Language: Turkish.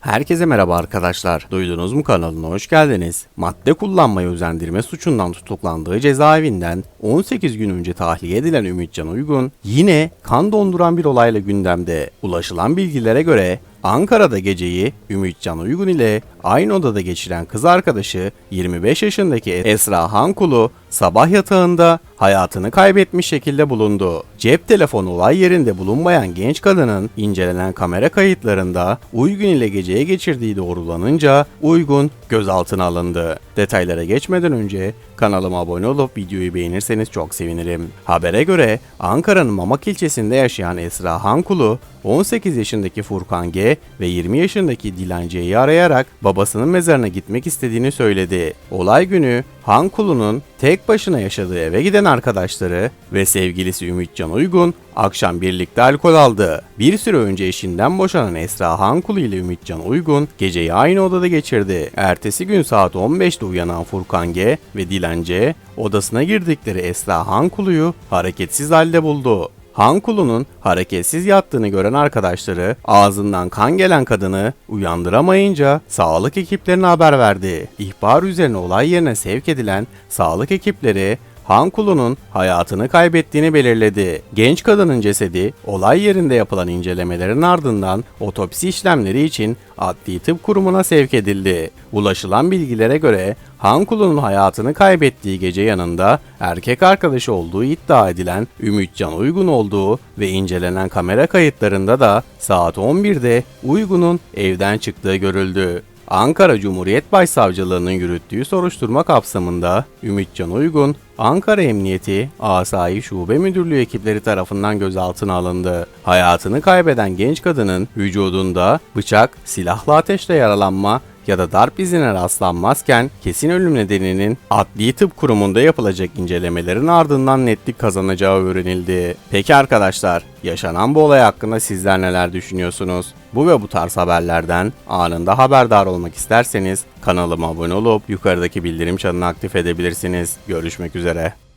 Herkese merhaba arkadaşlar. Duydunuz mu kanalına hoş geldiniz. Madde kullanmayı özendirme suçundan tutuklandığı cezaevinden 18 gün önce tahliye edilen Ümitcan Uygun yine kan donduran bir olayla gündemde. Ulaşılan bilgilere göre Ankara'da geceyi Ümitcan Uygun ile aynı odada geçiren kız arkadaşı 25 yaşındaki Esra Hankulu sabah yatağında hayatını kaybetmiş şekilde bulundu. Cep telefonu olay yerinde bulunmayan genç kadının incelenen kamera kayıtlarında Uygun ile geceye geçirdiği doğrulanınca Uygun gözaltına alındı. Detaylara geçmeden önce kanalıma abone olup videoyu beğenirseniz çok sevinirim. Habere göre Ankara'nın Mamak ilçesinde yaşayan Esra Hankulu 18 yaşındaki Furkan G ve 20 yaşındaki Dilan C'yi arayarak babasının mezarına gitmek istediğini söyledi. Olay günü Hankulu'nun tek başına yaşadığı eve giden arkadaşları ve sevgilisi Ümitcan Uygun akşam birlikte alkol aldı. Bir süre önce eşinden boşanan Esra Hankulu ile Ümitcan Uygun geceyi aynı odada geçirdi. Ertesi gün saat 15'te uyanan Furkan G ve Dilan C odasına girdikleri Esra Hankulu'yu hareketsiz halde buldu. Hankulu'nun hareketsiz yattığını gören arkadaşları ağzından kan gelen kadını uyandıramayınca sağlık ekiplerine haber verdi. İhbar üzerine olay yerine sevk edilen sağlık ekipleri Hankulu'nun hayatını kaybettiğini belirledi. Genç kadının cesedi olay yerinde yapılan incelemelerin ardından otopsi işlemleri için Adli Tıp Kurumu'na sevk edildi. Ulaşılan bilgilere göre Hankulu'nun hayatını kaybettiği gece yanında erkek arkadaşı olduğu iddia edilen Ümitcan Uygun olduğu ve incelenen kamera kayıtlarında da saat 11'de Uygun'un evden çıktığı görüldü. Ankara Cumhuriyet Başsavcılığı'nın yürüttüğü soruşturma kapsamında Ümitcan Uygun, Ankara Emniyeti Asayi Şube Müdürlüğü ekipleri tarafından gözaltına alındı. Hayatını kaybeden genç kadının vücudunda bıçak, silahlı ateşle yaralanma ya da darp izine rastlanmazken kesin ölüm nedeninin Adli Tıp Kurumu'nda yapılacak incelemelerin ardından netlik kazanacağı öğrenildi. Peki arkadaşlar, yaşanan bu olay hakkında sizler neler düşünüyorsunuz? Bu ve bu tarz haberlerden anında haberdar olmak isterseniz kanalıma abone olup yukarıdaki bildirim çanını aktif edebilirsiniz. Görüşmek üzere.